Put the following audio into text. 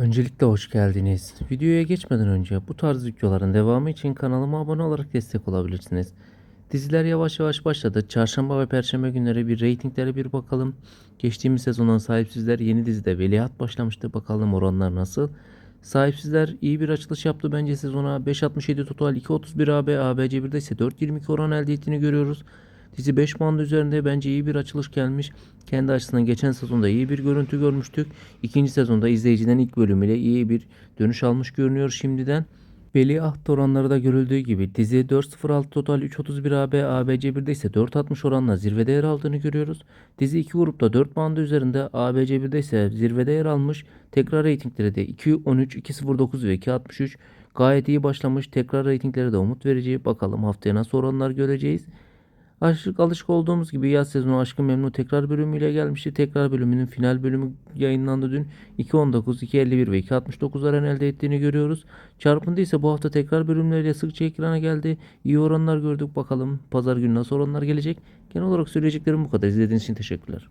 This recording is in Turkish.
Öncelikle hoş geldiniz. Videoya geçmeden önce bu tarz videoların devamı için kanalıma abone olarak destek olabilirsiniz. Diziler yavaş yavaş başladı. Çarşamba ve perşembe günleri bir reytinglere bir bakalım. Geçtiğimiz sezondan Sahipsizler yeni dizide Veliaht başlamıştı. Bakalım oranlar nasıl? Sahipsizler iyi bir açılış yaptı bence sezona. 5.67 total 2.31 AB, ABC1'de ise 4.22 oran elde ettiğini görüyoruz. Dizi 5 puan üzerinde bence iyi bir açılış gelmiş. Kendi açısından geçen sezonda iyi bir görüntü görmüştük. İkinci sezonda izleyiciden ilk bölümüyle iyi bir dönüş almış görünüyor şimdiden. Veliaht oranları da görüldüğü gibi dizi 4.06 total 3.31 AB, ABC1'de ise 4.60 oranla zirvede yer aldığını görüyoruz. Dizi iki grupta 4 puanda üzerinde, ABC1'de ise zirvede yer almış. Tekrar reytingleri de 2.13, 2.09 ve 2.63 gayet iyi başlamış. Tekrar reytingleri de umut verici. Bakalım haftaya nasıl oranlar göreceğiz. Aşık alışık olduğumuz gibi yaz sezonu Aşkı Memnu tekrar bölümüyle gelmişti. Tekrar bölümünün final bölümü yayınlandı dün. 2.19, 2.51 ve 2.69 oran elde ettiğini görüyoruz. Çarpıntı ise bu hafta tekrar bölümleriyle sıkça ekrana geldi. İyi oranlar gördük. Bakalım pazar günü nasıl oranlar gelecek. Genel olarak söyleyeceklerim bu kadar. İzlediğiniz için teşekkürler.